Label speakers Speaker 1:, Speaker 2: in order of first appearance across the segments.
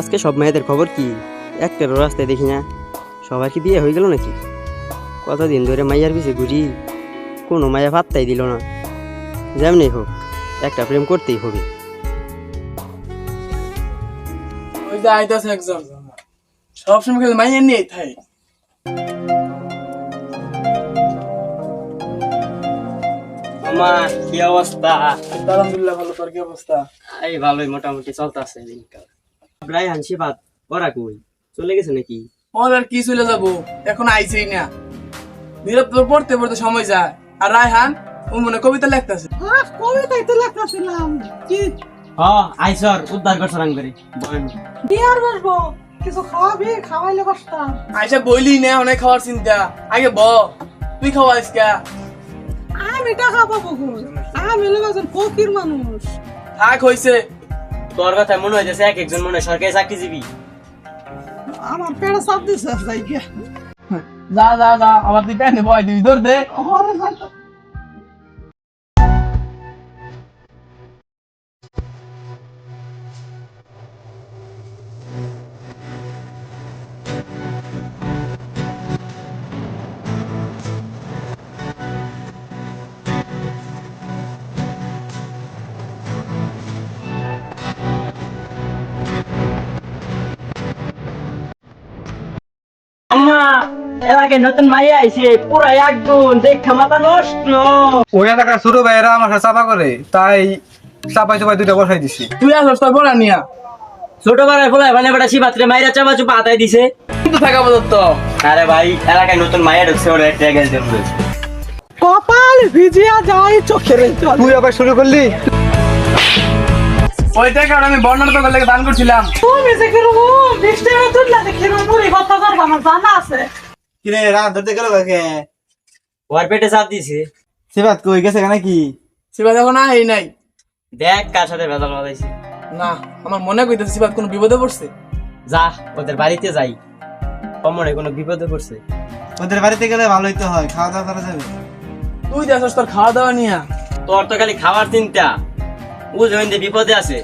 Speaker 1: আজকে সব মেয়েদের খবর কি? একটারও রাস্তায় দেখি না। সবার কি বিয়ে হয়ে গেল নাকি? কতদিন ধরে মাইয়ার পিছে ঘুরি কোনো মায়া পাত্তাই দিল না। যেমনি হোক একটা প্রেম করতেই হবে।
Speaker 2: ওই যে আইতাছে একজন। সবসময় খালি মাইয়া নিয়ে থাই
Speaker 1: কি অবস্থা?
Speaker 2: আলহামদুলিল্লাহ ভালো। তোর কি অবস্থা?
Speaker 1: এই ভালোই মোটামুটি চলতেছে দিনকাল। রায়হান শিবাত ওরা কই? চলে গেছে নাকি?
Speaker 2: ওর আর কি চলে যাব? এখন আইছেই না। নীরব তোর পড়তে পড়তে সময় যায়। আর রায়হান ও মনে কবিতা লেখতেছে।
Speaker 3: কবিতাই তো লেখাছিলাম কি?
Speaker 1: হ আইসর উদ্ধার করছ রাং করে বলেন
Speaker 3: বিয়ার বসবো? কিছু খাওয়াবি? খাওয়াইলে বসতাম।
Speaker 2: আইসা বইলি না অনেক খাওয়ার চিন্তা। আগে ব তুই খাওয়াইস কে
Speaker 3: আমি টাকা পাবো আমি হলো একজন ফকির মানুষ।
Speaker 2: থাক হইছে
Speaker 1: তোর কথা মনে হইতেছে এক একজন মনে হয় সরকারি চাকরিজীবী।
Speaker 3: আমার পেড়া চাপ দিছে
Speaker 2: যা যা যা আমার তুই প্যানে বয় দিবি ধর দে।
Speaker 1: এলাকায় নতুন মাইয়া আইছে পুরা একদম দেখা মাথা নষ্ট।
Speaker 4: ওই এলাকার ছোট ভাইয়েরা আমার সাথে চাপা করে তাই চাপাই চাপাই দুইটা বসাই দিছি।
Speaker 2: তুই আসস তোর বড় নিয়া
Speaker 1: ছোট বেলায় ফলে বেটা শিবাত্রে মাইরা চাপা চুপা আতাই দিছে।
Speaker 2: কিন্তু থাকা পর্যন্ত।
Speaker 1: আরে ভাই এলাকায় নতুন মাইয়া ঢুকছে ওরা একটা গেছে দেব
Speaker 3: কপাল ভিজিয়া যায় চোখের জল।
Speaker 4: তুই আবার শুরু করলি?
Speaker 2: ওই টাকা আমি বর্ণার তো দান করছিলাম।
Speaker 3: তুমি যে কীরকম বৃষ্টি তুললা যে পুরি কথা করব আমার জানা আছে।
Speaker 5: কিরে রাত ধরতে গেল কাকে?
Speaker 1: ওর পেটে চাপ দিছে
Speaker 5: সেবাত কই গেছে নাকি?
Speaker 2: শিবা এখন আই নাই।
Speaker 1: দেখ কার সাথে ভেজাল বাজাইছে।
Speaker 2: না আমার মনে কইতেছে শিবাদ কোন বিপদে পড়ছে।
Speaker 1: যা ওদের বাড়িতে যাই। কমনে কোনো বিপদে পড়ছে।
Speaker 5: ওদের বাড়িতে গেলে ভালোই তো হয় খাওয়া দাওয়া করা যাবে।
Speaker 2: তুই যাস তোর খাওয়া দাওয়া নিয়া।
Speaker 1: তোর তো খালি খাওয়ার চিন্তা। ও জমিন বিপদে আছে।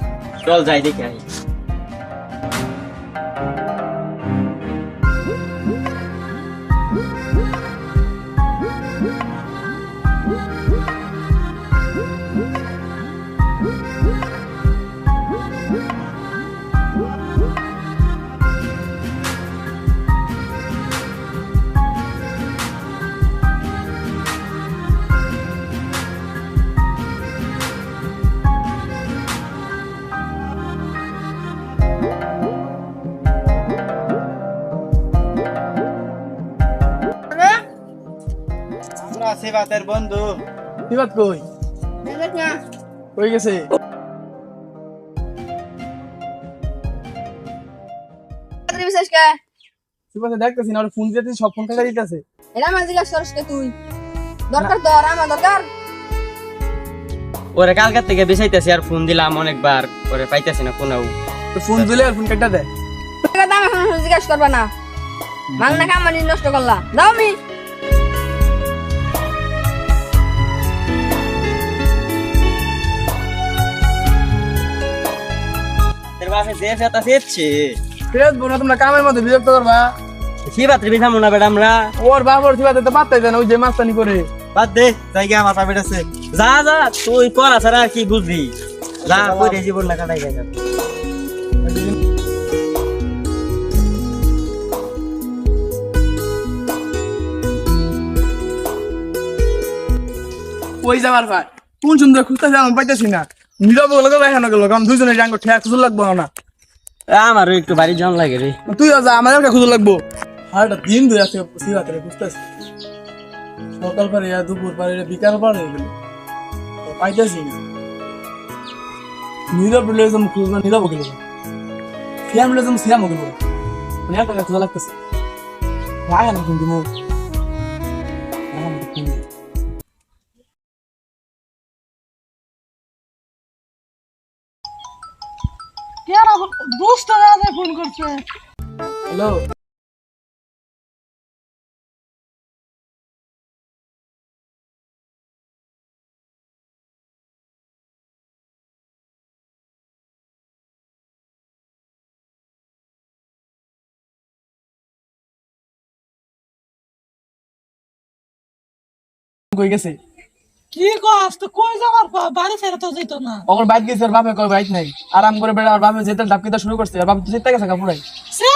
Speaker 1: চল যাই দেখে আই Woo!
Speaker 5: আমরা সেবাতের বন্ধু।
Speaker 2: শিবাদ কই? কই গেছে?
Speaker 6: বিশেষ কে?
Speaker 2: শিবাদ দেখতেছি না ওর ফোন দিতে সব ফোন কাটা দিতেছে।
Speaker 6: এটা আমার জিজ্ঞাসা করিস কে তুই? দরকার তোর আমার দরকার।
Speaker 1: ওরে কালকার থেকে বেসাইতেছি আর ফোন দিলাম অনেকবার ওরে পাইতেছি না ফোনেও।
Speaker 2: ফোন দিলে আর ফোন কাটা
Speaker 6: এখন জিজ্ঞাসা করবা না। মাংনা কামানি নষ্ট করলা। দাও মি
Speaker 1: তোর যে ফেতা ফেটছে
Speaker 2: ফেরত বোনা তোমরা কামের মধ্যে বিরক্ত করবা?
Speaker 1: শিবাত্রে বিধাম না বেটা আমরা?
Speaker 2: ওর বাবার তো পাত্তাই ওই যে মাস্তানি করে।
Speaker 5: বাদ দে জায়গা মাথা পেটেছে
Speaker 1: যা যা তুই পড়া ছাড়া আর কি বুঝবি? যা পরে জীবন না কাটাই গেছে
Speaker 2: ওই যাবার ভাই কোন সুন্দর খুঁজতেছে আমি পাইতেছি না। নীরব লোক এখানে গেল কারণ দুইজনে জাঙ্গ ঠেয়া খুঁজে লাগবো না।
Speaker 1: আমারও একটু বাড়ি জন লাগে রে।
Speaker 2: তুইও যা আমাদের খুঁজে লাগবো। আর একটা দিন দুই আছে শিবাতে খুঁজতেছি সকাল পারে আর দুপুর পারে বিকাল পারে গেল পাইতেছি না। নীরব রিলেজম খুঁজবো নীরব গেল সিয়াম রিলেজম সিয়াম গেল মানে একটা খুঁজে লাগতেছে। রায় না কিন্তু মুখ
Speaker 3: दोस्त से फ़ोन
Speaker 2: करते कोई कैसे?
Speaker 3: কি কস? তো কই যাওয়ার বাড়ি তো যেত না।
Speaker 2: ওর বাইক গেছে আর বাপে কই বাইক নাই। আরাম করে বেড়া আর বাপে যেতে ডাকিতে শুরু করছে আর বাপে তো চিন্তা গেছে কাপুরাই
Speaker 3: সে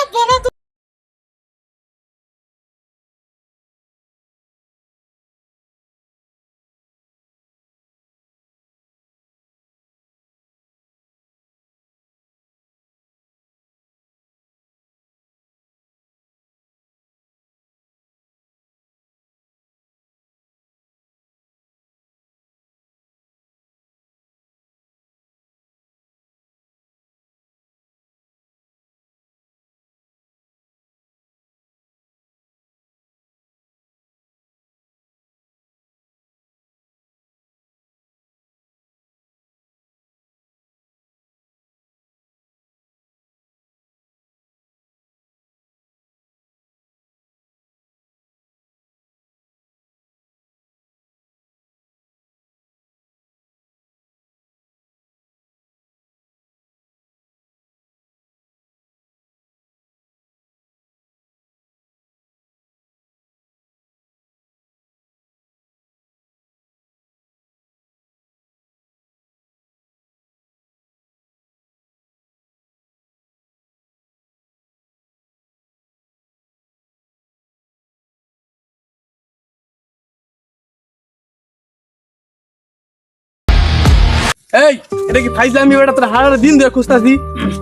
Speaker 2: এই এটা কি ফাইজলামি বেটা? তোর হারার দিন ধরে খুঁজতাছি।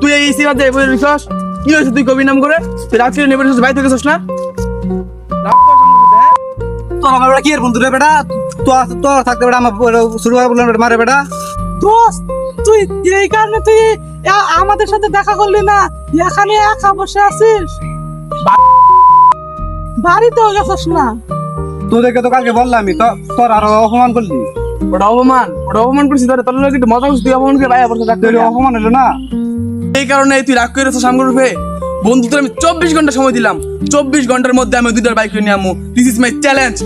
Speaker 2: তুই এই বই রিসস কি হয়েছে তুই কবি নাম করে? তুই রাত্রে নেবে বাইরে থেকে না?
Speaker 4: তোর আমার বেটা কি এর বন্ধু রে বেটা? তোর তোর থাকতে বেটা আমার শুরু করে বললাম মারে বেটা।
Speaker 3: দোস্ত তুই এই কারণে তুই আমাদের সাথে দেখা করলি না? এখানে একা বসে আছিস? বাড়িতেও গেছিস না?
Speaker 4: তোদেরকে তো কালকে বললামই তো তোর আরও অপমান করলি।
Speaker 2: ওটা অপমান ওটা অপমান করছিস তোর তোর একটু মজা করছিস তুই অপমান করে ভাই আবার
Speaker 4: রাগ
Speaker 2: করে
Speaker 4: অপমান হলো না?
Speaker 2: এই কারণে তুই রাগ করে রূপে। বন্ধু তোর আমি চব্বিশ ঘণ্টা সময় দিলাম। চব্বিশ ঘণ্টার মধ্যে আমি দুইটার বাইক নিয়ে আমু দিস ইজ মাই চ্যালেঞ্জ